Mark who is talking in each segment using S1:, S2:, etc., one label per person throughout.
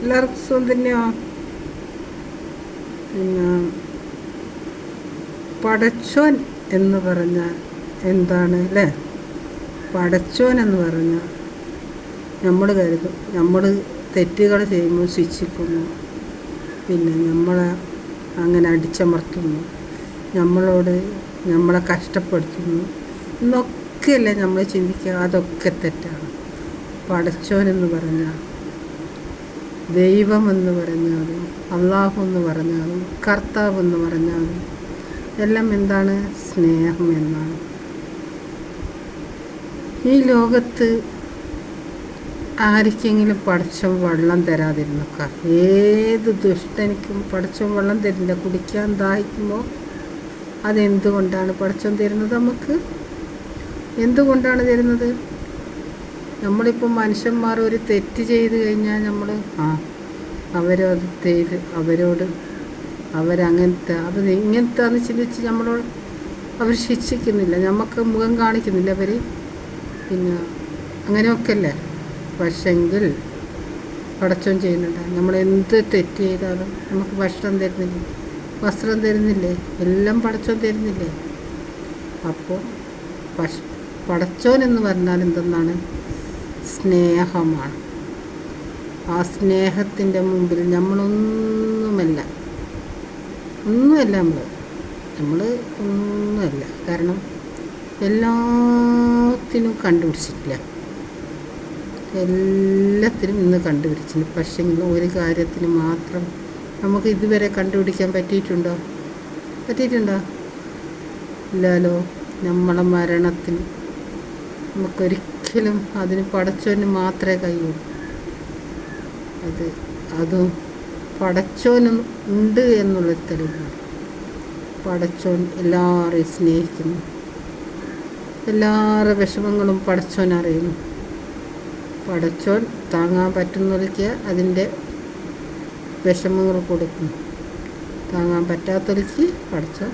S1: എല്ലാവർക്കും സുഖം തന്നെയാ. പിന്നെ പടച്ചോൻ എന്ന് പറഞ്ഞാൽ എന്താണ് അല്ലേ? പടച്ചോൻ എന്ന് പറഞ്ഞാൽ നമ്മൾ കരുതും. നമ്മൾ തെറ്റുകൾ ചെയ്യുമ്പോൾ ശിക്ഷിക്കുന്നു. പിന്നെ നമ്മളെ അങ്ങനെ അടിച്ചമർത്തുന്നു. നമ്മളോട് നമ്മളെ കഷ്ടപ്പെടുത്തുന്നു. എന്നൊക്കെയല്ലേ നമ്മൾ ചിന്തിക്കുക. അതൊക്കെ തെറ്റാണ്. പടച്ചോൻ എന്ന് പറഞ്ഞാൽ ദൈവമെന്ന് പറഞ്ഞാലും അള്ളാഹു എന്ന് പറഞ്ഞാലും കർത്താവ് എന്ന് പറഞ്ഞാലും എല്ലാം എന്താണ്? സ്നേഹം എന്നാണ്. ഈ ലോകത്ത് ആർക്കെങ്കിലും പടച്ചം വെള്ളം തരാതിരുന്നൊക്കെ. ഏത് ദുഷ്ടനിക്കും പടച്ചം വെള്ളം തരില്ല. കുടിക്കാൻ ദാഹിക്കുമ്പോൾ അതെന്തുകൊണ്ടാണ് പടച്ചം തരുന്നത് നമുക്ക്? എന്തുകൊണ്ടാണ് തരുന്നത്? നമ്മളിപ്പോൾ മനുഷ്യന്മാർ ഒരു തെറ്റ് ചെയ്ത് കഴിഞ്ഞാൽ നമ്മൾ ആ അവരത് ചെയ്ത് അവരോട് അവരങ്ങനത്തെ അവർ ഇങ്ങനത്തെ എന്ന് ചിന്തിച്ച് നമ്മളോട് അവർ ശിക്ഷിക്കുന്നില്ല. നമുക്ക് മുഖം കാണിക്കുന്നില്ല അവർ പിന്നെ അങ്ങനെയൊക്കെ അല്ലേ? പക്ഷെങ്കിൽ പടച്ചോൻ ചെയ്യുന്നുണ്ട്. നമ്മൾ എന്ത് തെറ്റ് ചെയ്താലും നമുക്ക് ഭക്ഷണം തരുന്നില്ല? വസ്ത്രം തരുന്നില്ലേ? എല്ലാം പടച്ചോൻ തരുന്നില്ലേ? അപ്പോൾ പടച്ചോൻ എന്ന് പറഞ്ഞാൽ എന്തെന്നാണ്? സ്നേഹമാണ്. ആ സ്നേഹത്തിന്റെ മുമ്പിൽ നമ്മളൊന്നുമല്ല. ഒന്നുമല്ല നമ്മൾ നമ്മൾ ഒന്നുമല്ല. കാരണം എല്ലാത്തിനും കണ്ടുപിടിച്ചിട്ടില്ല. എല്ലാത്തിനും ഇന്ന് കണ്ടുപിടിച്ചില്ല. പക്ഷേ ഒരു കാര്യത്തിന് മാത്രം നമുക്ക് ഇതുവരെ കണ്ടുപിടിക്കാൻ പറ്റിയിട്ടുണ്ടോ? പറ്റിയിട്ടുണ്ടോ? ഇല്ലല്ലോ നമ്മളെ മരണത്തിന് നമുക്കൊരിക്കലും അതിന് പടച്ചോന് മാത്രമേ കഴിയൂ. അത് അതും പടച്ചോനും ഉണ്ട് എന്നുള്ളൊരു തെളിവാണ്. പടച്ചോൻ എല്ലാവരെയും സ്നേഹിക്കുന്നു. എല്ലാവരുടെ വിഷമങ്ങളും പടച്ചോൻ അറിയുന്നു. പടച്ചോൻ താങ്ങാൻ പറ്റുന്നവർക്ക് അതിന്റെ വിഷമങ്ങൾ കൊടുക്കും താങ്ങാൻ പറ്റാത്തവർക്ക് പടച്ചോൻ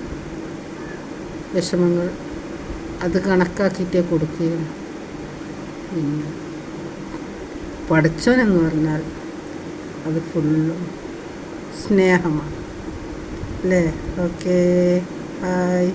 S1: വിഷമങ്ങൾ അത് കണക്കാക്കിയിട്ടേ കൊടുക്കുകയുള്ളൂ. പിന്നെ പഠിച്ചോനെന്ന് പറഞ്ഞാൽ അത് ഫുള്ളും സ്നേഹമാണ്. അല്ലേ? Okay hi